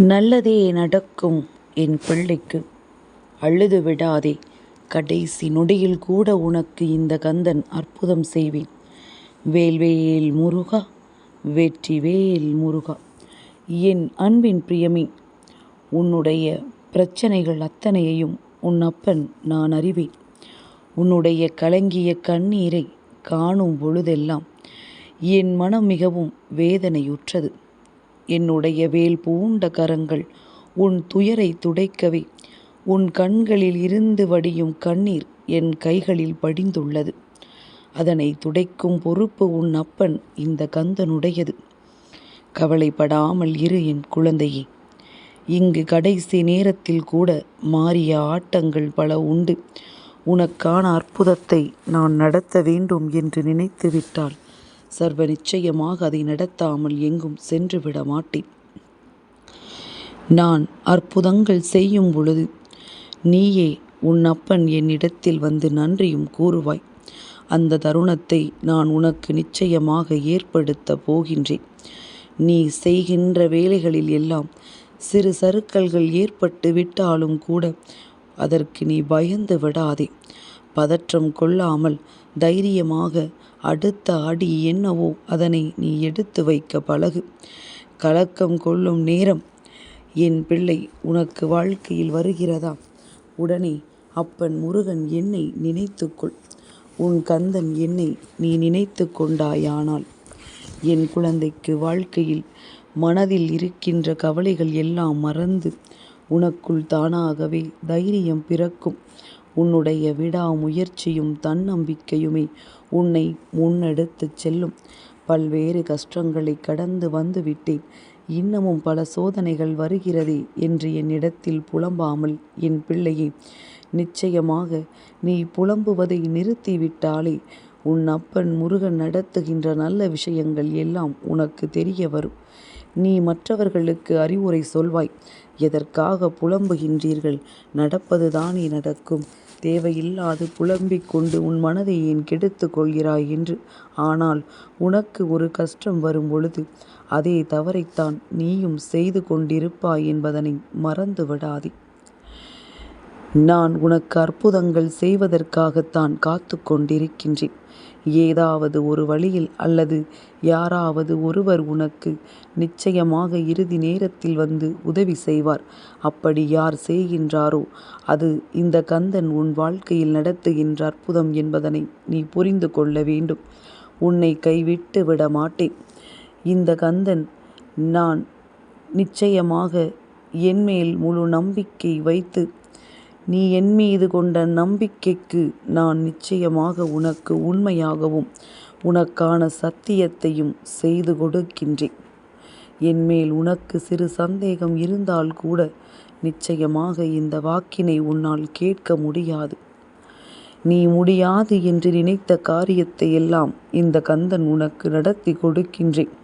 நல்லதே நடக்கும் என் பிள்ளைக்கு. அழுது விடாதே. கடைசி நொடியில் கூட உனக்கு இந்த கந்தன் அற்புதம் செய்வேன். வேல்வேல் முருகா வெற்றி வேல் முருகா. என் அன்பின் பிரியமே உன்னுடைய பிரச்சனைகள் அத்தனையையும் உன் அப்பன் நான் அறிவேன். உன்னுடைய கலங்கிய கண்ணீரை காணும் பொழுதெல்லாம் என் மனம் மிகவும் வேதனையுற்றது. என்னுடைய வேல் பூண்ட கரங்கள் உன் துயரை துடைக்கவே. உன் கண்களில் இருந்து வடியும் கண்ணீர் என் கைகளில் படிந்துள்ளது. அதனை துடைக்கும் பொறுப்பு உன் அப்பன் இந்த கந்தனுடையது. கவலைப்படாமல் இரு என் குழந்தையே. இங்கு கடைசி நேரத்தில் கூட மாறிய ஆட்டங்கள் பல உண்டு. உனக்கான அற்புதத்தை நான் நடத்த வேண்டும் என்று நினைத்து விட்டால் சர்வ நிச்சயமாக அதை நடத்தாமல் எங்கும் சென்று விட மாட்டேன் நான் அற்புதங்கள் செய்யும் பொழுது நீயே உன் அப்பன் என்னிடத்தில் வந்து நன்றியும் கூறுவாய். அந்த தருணத்தை நான் உனக்கு நிச்சயமாக ஏற்படுத்த போகின்றேன். நீ செய்கின்ற வேலைகளில் எல்லாம் சிறு சறுக்கல்கள் ஏற்பட்டு விட்டாலும் கூட அதற்கு நீ பயந்து விடாதே. பதற்றம் கொள்ளாமல் தைரியமாக அடுத்த அடி என்னவோ அதனை நீ எடுத்து வைக்க பழகு. கலக்கம் கொள்ளும் நேரம் என் பிள்ளை உனக்கு வாழ்க்கையில் வருகிறதா? உடனே அப்பன் முருகன் என்னை நினைத்துக்கொள். உன் கந்தன் என்னை நீ நினைத்து கொண்டாயானால். என் குழந்தைக்கு வாழ்க்கையில் மனதில் இருக்கின்ற கவலைகள் எல்லாம் மறந்து உனக்குள் தானாகவே தைரியம் பிறக்கும். உன்னுடைய விடாமுயற்சியும் தன்னம்பிக்கையுமே உன்னை முன்னெடுத்துச் செல்லும். பல்வேறு கஷ்டங்களை கடந்து வந்து விட்டேன் இன்னமும் பல சோதனைகள் வருகிறதே என்று என்னிடத்தில் புலம்பாமல் என் பிள்ளையே நிச்சயமாக நீ புலம்புவதை நிறுத்திவிட்டாலே உன் அப்பன் முருகன் நடத்துகின்ற நல்ல விஷயங்கள் எல்லாம் உனக்கு தெரிய வரும். நீ மற்றவர்களுக்கு அறிவுரை சொல்வாய். எதற்காக புலம்புகின்றீர்கள்? நடப்பதுதானே நடக்கும். தேவையில்லாது புலம்பிக் கொண்டு உன் மனதை ஏன் கெடுத்து கொள்கிறாய் என்று. ஆனால் உனக்கு ஒரு கஷ்டம் வரும் பொழுது அதே தவறைத்தான் நீயும் செய்து கொண்டிருப்பாய் என்பதனை மறந்து விடாதே. நான் உனக்கு அற்புதங்கள் செய்வதற்காகத்தான் காத்து கொண்டிருக்கின்றேன். ஏதாவது ஒரு வழியில் அல்லது யாராவது ஒருவர் உனக்கு நிச்சயமாக இறுதி நேரத்தில் வந்து உதவி செய்வார். அப்படி யார் செய்கின்றாரோ அது இந்த கந்தன் உன் வாழ்க்கையில் நடத்துகின்ற அற்புதம் என்பதனை நீ புரிந்து கொள்ள வேண்டும். உன்னை கைவிட்டு விட மாட்டேன். இந்த கந்தன் நான் நிச்சயமாக என்மேல் முழு நம்பிக்கை வைத்து நீ என் மீது கொண்ட நம்பிக்கைக்கு நான் நிச்சயமாக உனக்கு உண்மையாகவும் உனக்கான சத்தியத்தையும் செய்து கொடுக்கின்றேன். என்மேல் உனக்கு சிறு சந்தேகம் இருந்தால் கூட நிச்சயமாக இந்த வாக்கினை உன்னால் கேட்க முடியாது. நீ முடியாது என்று நினைத்த காரியத்தை எல்லாம் இந்த கந்தன் உனக்கு நடத்தி கொடுக்கின்றேன்.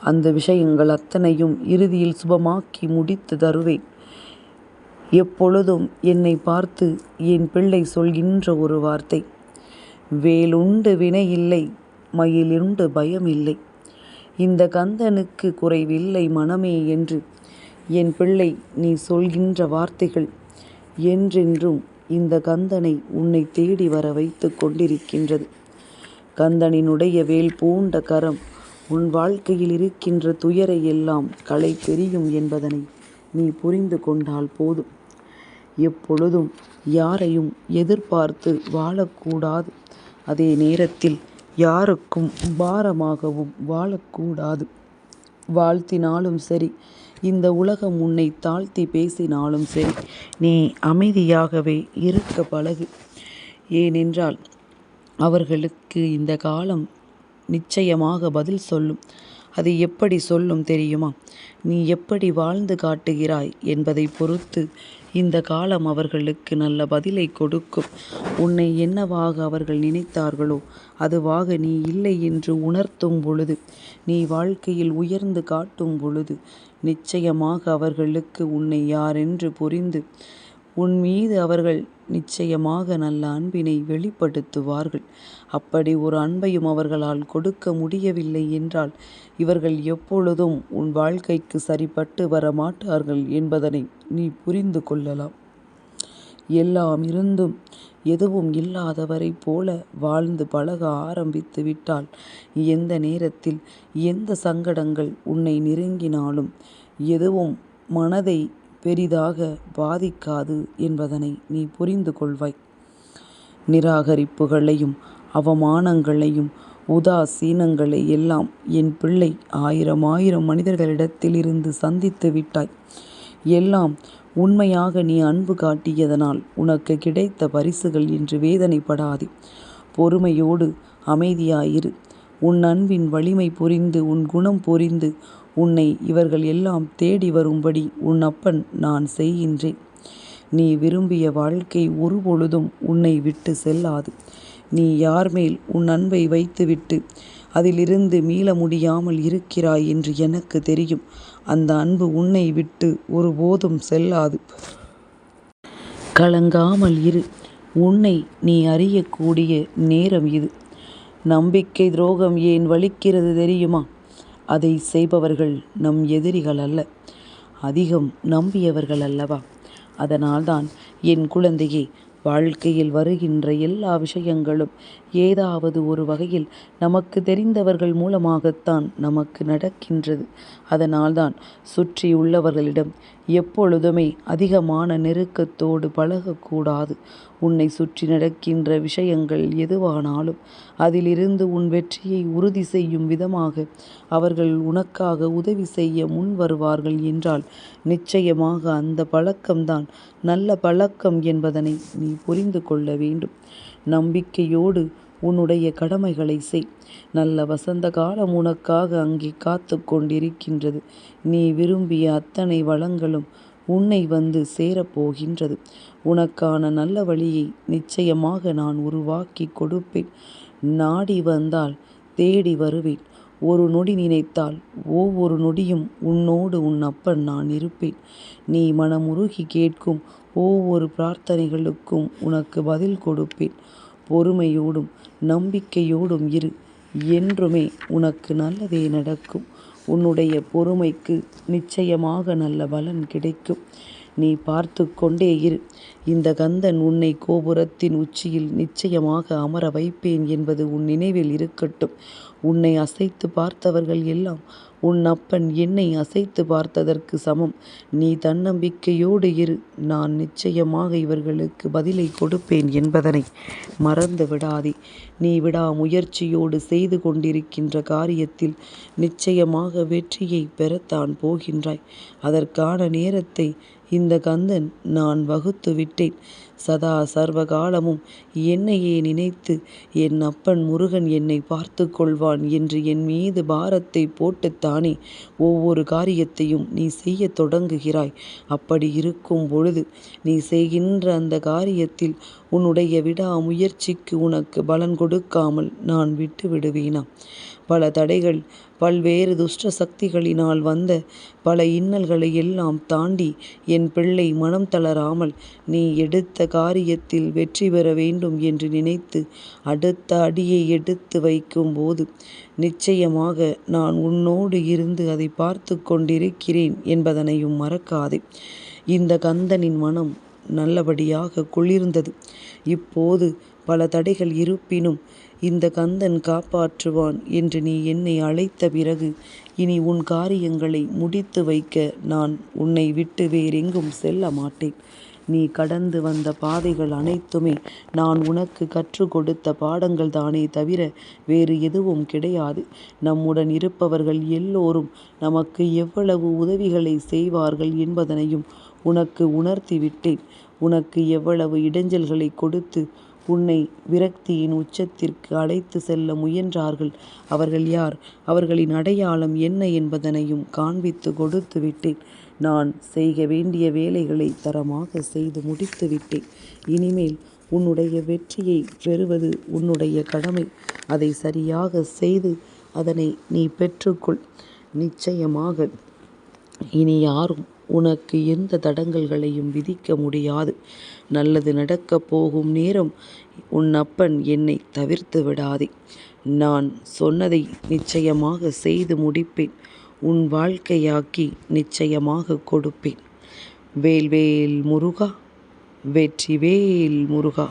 அந்த விஷயங்கள் அத்தனையும் இறுதியில் சுபமாக்கி முடித்து தருவேன். எப்பொழுதும் என்னை பார்த்து என் பிள்ளை சொல்கின்ற ஒரு வார்த்தை. வேலுண்டு வினை இல்லை மயிலுண்டு பயம் இல்லை இந்த கந்தனுக்கு குறைவில்லை மனமே என்று என் பிள்ளை நீ சொல்கின்ற வார்த்தைகள் என்றென்றும் இந்த கந்தனை உன்னை தேடி வர வைத்து கொண்டிருக்கின்றது. கந்தனினுடைய வேல் பூண்ட கரம் உன் வாழ்க்கையில் இருக்கின்ற துயரை எல்லாம் களை தெரியும் என்பதனை நீ புரிந்து கொண்டால் போதும். எப்பொழுதும் யாரையும் எதிர்பார்த்து வாழக்கூடாது. அதே நேரத்தில் யாருக்கும் பாரமாகவும் வாழக்கூடாது. வாழ்த்தினாலும் சரி இந்த உலகம் உன்னை தாழ்த்தி பேசினாலும் சரி நீ அமைதியாகவே இருக்க பழகு. ஏனென்றால் அவர்களுக்கு இந்த காலம் நிச்சயமாக பதில் சொல்லும். அது எப்படி சொல்லும் தெரியுமா? நீ எப்படி வாழ்ந்து காட்டுகிறாய் என்பதை பொறுத்து இந்த காலம் அவர்களுக்கு நல்ல பதிலை கொடுக்கும். உன்னை என்னவாக அவர்கள் நினைத்தார்களோ அதுவாக நீ இல்லை என்று உணர்த்தும் பொழுது நீ வாழ்க்கையில் உயர்ந்து காட்டும் பொழுது நிச்சயமாக அவர்களுக்கு உன்னை யாரென்று புரிந்து உன் மீது அவர்கள் நிச்சயமாக நல்ல அன்பினை வெளிப்படுத்துவார்கள். அப்படி ஒரு அன்பையும் அவர்களால் கொடுக்க முடியவில்லை என்றால் இவர்கள் எப்பொழுதும் உன் வாழ்க்கைக்கு சரிப்பட்டு வர மாட்டார்கள் என்பதனை நீ புரிந்து கொள்ளலாம். எல்லாம் இருந்தும் எதுவும் இல்லாதவரை போல வாழ்ந்து பழக ஆரம்பித்து விட்டால் எந்த நேரத்தில் எந்த சங்கடங்கள் உன்னை நெருங்கினாலும் எதுவும் மனதை பெரிதாக பாதிக்காது என்பதனை நீ புரிந்து கொள்வாய். நிராகரிப்புகளையும் அவமானங்களையும் உதாசீனங்களை எல்லாம் என் பிள்ளை ஆயிரம் ஆயிரம் மனிதர்களிடத்தில் இருந்து சந்தித்து விட்டாய். எல்லாம் உண்மையாக நீ அன்பு காட்டியதனால் உனக்கு கிடைத்த பரிசுகள் என்று வேதனைப்படாதே. பொறுமையோடு அமைதியாயிரு. உன் அன்பின் வலிமை புரிந்து உன் குணம் புரிந்து உன்னை இவர்கள் எல்லாம் தேடி வரும்படி உன் அப்பன் நான் செய்கின்றேன். நீ விரும்பிய வாழ்க்கை ஒருபொழுதும் உன்னை விட்டு செல்லாது. நீ யார் மேல் உன் அன்பை வைத்துவிட்டு அதிலிருந்து மீள முடியாமல் இருக்கிறாய் என்று எனக்கு தெரியும். அந்த அன்பு உன்னை விட்டு ஒருபோதும் செல்லாது. கலங்காமல் இரு. உன்னை நீ அறியக்கூடிய நேரம் இது. நம்பிக்கை துரோகம் ஏன் வலிக்கிறது தெரியுமா? அதை செய்பவர்கள் நம் எதிரிகள் அல்ல அதிகம் நம்பியவர்கள் அல்லவா? அதனால்தான் என் குழந்தையே வாழ்க்கையில் வருகின்ற எல்லா விஷயங்களும் ஏதாவது ஒரு வகையில் நமக்கு தெரிந்தவர்கள் மூலமாகத்தான் நமக்கு நடக்கின்றது. அதனால்தான் சுற்றியுள்ளவர்களிடம் எப்பொழுதுமே அதிகமான நெருக்கத்தோடு பழகக்கூடாது. உன்னை சுற்றி நடக்கின்ற விஷயங்கள் எதுவானாலும் அதிலிருந்து உன் வெற்றியை உறுதி செய்யும் விதமாக அவர்கள் உனக்காக உதவி செய்ய முன் வருவார்கள் என்றால் நிச்சயமாக அந்த பழக்கம்தான் நல்ல பழக்கம் என்பதனை நீ புரிந்து கொள்ள வேண்டும். நம்பிக்கையோடு உன்னுடைய கடமைகளை செய். நல்ல வசந்த காலம் உனக்காக அங்கே காத்து கொண்டிருக்கின்றது. நீ விரும்பிய அத்தனை வளங்களும் உன்னை வந்து சேரப்போகின்றது உனக்கான நல்ல வழியை நிச்சயமாக நான் உருவாக்கி கொடுப்பேன். நாடி வந்தால் தேடி வருவேன். ஒரு நொடி நினைத்தால் ஒவ்வொரு நொடியும் உன்னோடு உன் அப்பன் நான் இருப்பேன். நீ மனமுருகி கேட்கும் ஒவ்வொரு பிரார்த்தனைகளுக்கும் உனக்கு பதில் கொடுப்பேன். பொறுமையோடும் நம்பிக்கையோடும் இரு. என்றுமே உனக்கு நல்லதே நடக்கும். உன்னுடைய பொறுமைக்கு நிச்சயமாக நல்ல பலன் கிடைக்கும். நீ பார்த்து கொண்டே இரு. இந்த கந்தன் உன்னை கோபுரத்தின் உச்சியில் நிச்சயமாக அமர வைப்பேன் என்பது உன் நினைவில் இருக்கட்டும். உன்னை அசைத்து பார்த்தவர்கள் எல்லாம் உன் அப்பன் என்னை அசைத்து பார்த்ததற்கு சமம். நீ தன்னம்பிக்கையோடு இரு. நான் நிச்சயமாக இவர்களுக்கு பதிலை கொடுப்பேன் என்பதனை மறந்து விடாதே. நீ விடா முயற்சியோடு செய்து கொண்டிருக்கின்ற காரியத்தில் நிச்சயமாக வெற்றியை பெறத்தான் போகின்றாய். அதற்கான நேரத்தை இந்த கந்தன் நான் வகுத்து விட்டேன். சதா சர்வ காலமும் என்னையே நினைத்து என் அப்பன் முருகன் என்னை பார்த்து கொள்வான் என்று என் மீது பாரத்தை போட்டுத்தானே ஒவ்வொரு காரியத்தையும் நீ செய்ய தொடங்குகிறாய். அப்படி இருக்கும் பொழுது நீ செய்கின்ற அந்த காரியத்தில் உன்னுடைய விடா முயற்சிக்கு உனக்கு பலன் கொடுக்காமல் நான் விட்டு விடுவேனா பல தடைகள் பல்வேறு துஷ்ட சக்திகளினால் வந்த பல இன்னல்களை எல்லாம் தாண்டி என் பிள்ளை மனம் தளராமல் நீ எடுத்த காரியத்தில் வெற்றி பெற வேண்டும் என்று நினைத்து அடுத்த அடியை எடுத்து வைக்கும்போது நிச்சயமாக நான் உன்னோடு இருந்து அதை பார்த்து கொண்டிருக்கிறேன் என்பதனையும் மறக்காதே. இந்த கந்தனின் மனம் நல்லபடியாக குளிர்ந்தது. இப்போது பல தடைகள் இருப்பினும் இந்த கந்தன் காப்பாற்றுவான் என்று நீ என்னை அழைத்த பிறகு இனி உன் காரியங்களை முடித்து வைக்க நான் உன்னை விட்டு வேறெங்கும் செல்ல மாட்டேன். நீ கடந்து வந்த பாதைகள் அனைத்துமே நான் உனக்கு கற்றுக் கொடுத்த பாடங்கள் தானே தவிர வேறு எதுவும் கிடையாது. நம்முடன் இருப்பவர்கள் எல்லோரும் நமக்கு எவ்வளவு உதவிகளை செய்வார்கள் என்பதனையும் உனக்கு உணர்த்திவிட்டேன். உனக்கு எவ்வளவு இடைஞ்சல்களை கொடுத்து உன்னை விரக்தியின் உச்சத்திற்கு அழைத்து செல்ல முயன்றார்கள். அவர்கள் யார்? அவர்களின் அடையாளம் என்ன என்பதனையும் காண்பித்து கொடுத்து விட்டேன். நான் செய்க வேண்டிய வேலைகளை தரமாக செய்து முடித்து விட்டேன். இனிமேல் உன்னுடைய வெற்றியை பெறுவது உன்னுடைய கடமை. அதை சரியாக செய்து அதனை நீ பெற்றுக்கொள். நிச்சயமாக இனி யாரும் உனக்கு எந்த தடங்கல்களையும் விதிக்க முடியாது. நல்லது நடக்கப் போகும் நேரம் உன் அப்பன் என்னை தவிர்த்து விடாதே. நான் சொன்னதை நிச்சயமாக செய்து முடிப்பேன். உன் வாழ்க்கையாக்கி நிச்சயமாக கொடுப்பேன். வேல்வேல் முருகா வெற்றிவேல் முருகா